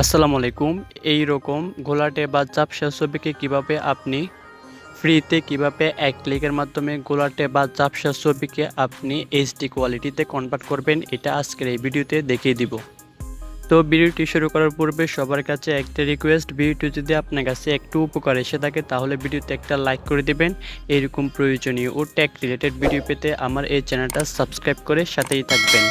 আসসালামু আলাইকুম। এই রকম গোলাটে বা চাপসা ছবিকে কীভাবে আপনি ফ্রিতে কীভাবে এক ক্লিকের মাধ্যমে গোলাটে বা চাপসা ছবিকে আপনি এইচডি কোয়ালিটিতে কনভার্ট করবেন, এটা আজকের এই ভিডিওতে দেখিয়ে দিব। তো ভিডিওটি শুরু করার পূর্বে সবার কাছে একটা রিকোয়েস্ট ভিডিওটি যদি আপনার কাছে একটু উপকার এসে থাকে, তাহলে ভিডিওতে একটা লাইক করে দিবেন। এরকম প্রয়োজনীয় ও ট্যাক রিলেটেড ভিডিও পেতে আমার এই চ্যানেলটা সাবস্ক্রাইব করে সাথেই থাকবেন।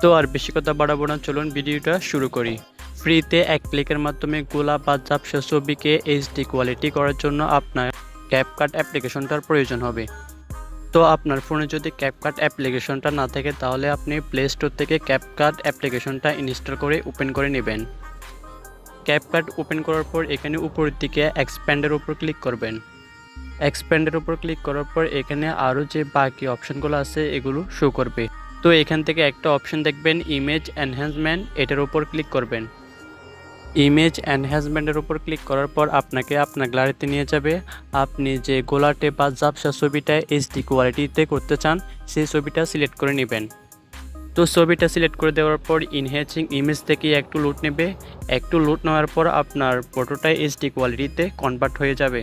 তো আর বেশি কথা বাড়াবো না, চলুন ভিডিওটা শুরু করি। ফ্রিতে এক ক্লিকের মাধ্যমে গোলাপ বা চাপসা ছবিকে এইচডি কোয়ালিটি করার জন্য আপনার ক্যাপকাট অ্যাপ্লিকেশনটার প্রয়োজন হবে। তো আপনার ফোনে যদি ক্যাপকাট অ্যাপ্লিকেশনটা না থাকে, তাহলে আপনি প্লে স্টোর থেকে ক্যাপকাট অ্যাপ্লিকেশনটা ইনস্টল করে ওপেন করে নেবেন। ক্যাপকাট ওপেন করার পর এখানে উপরের দিকে এক্সপ্যান্ডের উপর ক্লিক করবেন। এক্সপ্যান্ডের উপর ক্লিক করার পর এখানে আরও যে বাকি অপশনগুলো আছে, এগুলো শো করবে। তো এখান থেকে একটা অপশন দেখবেন ইমেজ এনহ্যান্সমেন্ট এটার উপর ক্লিক করবেন। ইমেজ এনহ্যান্সমেন্টের উপর ক্লিক করার পর আপনাকে আপনার গ্যালারিতে নিয়ে যাবে। আপনি যে গোলাটে বা জাপসা ছবিটা এইচডি কোয়ালিটিতে করতে চান, সেই ছবিটা সিলেক্ট করে নেবেন। তো ছবিটা সিলেক্ট করে দেওয়ার পর ইনহ্যাচিং ইমেজ থেকে একটু লুট নেবে। একটু লুট নেওয়ার পর আপনার ফটোটা এইচডি কোয়ালিটিতে কনভার্ট হয়ে যাবে।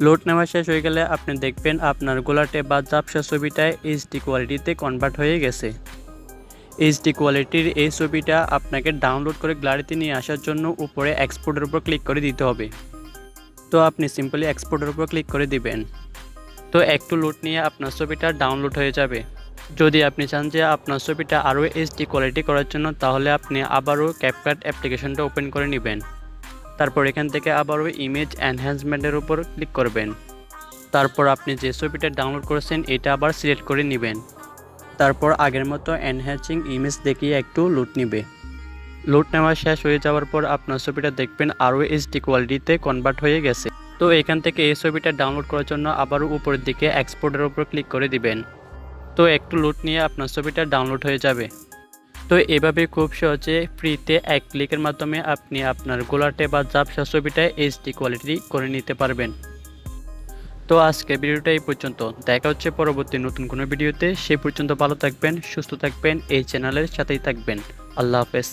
লোড নেওয়া শেষ হয়ে গেলে আপনি দেখবেন আপনার গোলাটে বা জাপসা ছবিটায় এইচডি কোয়ালিটিতে কনভার্ট হয়ে গেছে। এইচডি কোয়ালিটির এই ছবিটা আপনাকে ডাউনলোড করে গ্যালারিতে নিয়ে আসার জন্য উপরে এক্সপোর্টের উপর ক্লিক করে দিতে হবে। তো আপনি সিম্পলি এক্সপোর্টের উপর ক্লিক করে দিবেন। তো একটু লোড নিয়ে আপনার ছবিটা ডাউনলোড হয়ে যাবে। যদি আপনি চান যে আপনার ছবিটা আরও এইচডি কোয়ালিটি করার জন্য, তাহলে আপনি আবারও ক্যাপকাট অ্যাপ্লিকেশনটা ওপেন করে নেবেন। তারপর এখান থেকে আবারও ইমেজ এনহ্যান্সমেন্টের উপর ক্লিক করবেন। তারপর আপনি যে ছবিটা ডাউনলোড করেছেন, এটা আবার সিলেক্ট করে নেবেন। তারপর আগের মতো এনহ্যাচিং ইমেজ দেখিয়ে একটু লুট নিবে। লুট নেওয়া শেষ হয়ে যাওয়ার পর আপনার ছবিটা দেখবেন আরও এইচডি কোয়ালিটিতে কনভার্ট হয়ে গেছে। তো এখান থেকে এই ছবিটা ডাউনলোড করার জন্য আবারও উপরের দিকে এক্সপোর্টের উপর ক্লিক করে দিবেন। তো একটু লুট নিয়ে আপনার ছবিটা ডাউনলোড হয়ে যাবে। তো এভাবে খুব সহজে ফ্রিতে এক ক্লিকের মাধ্যমে আপনি আপনার গোলাটে বা জাপসা ছবিটা এইচডি কোয়ালিটি করে নিতে পারবেন। তো আজকে ভিডিওটা এই পর্যন্ত। দেখা হচ্ছে পরবর্তী নতুন কোনো ভিডিওতে। সেই পর্যন্ত ভালো থাকবেন, সুস্থ থাকবেন, এই চ্যানেলের সাথেই থাকবেন। আল্লাহ হাফেজ।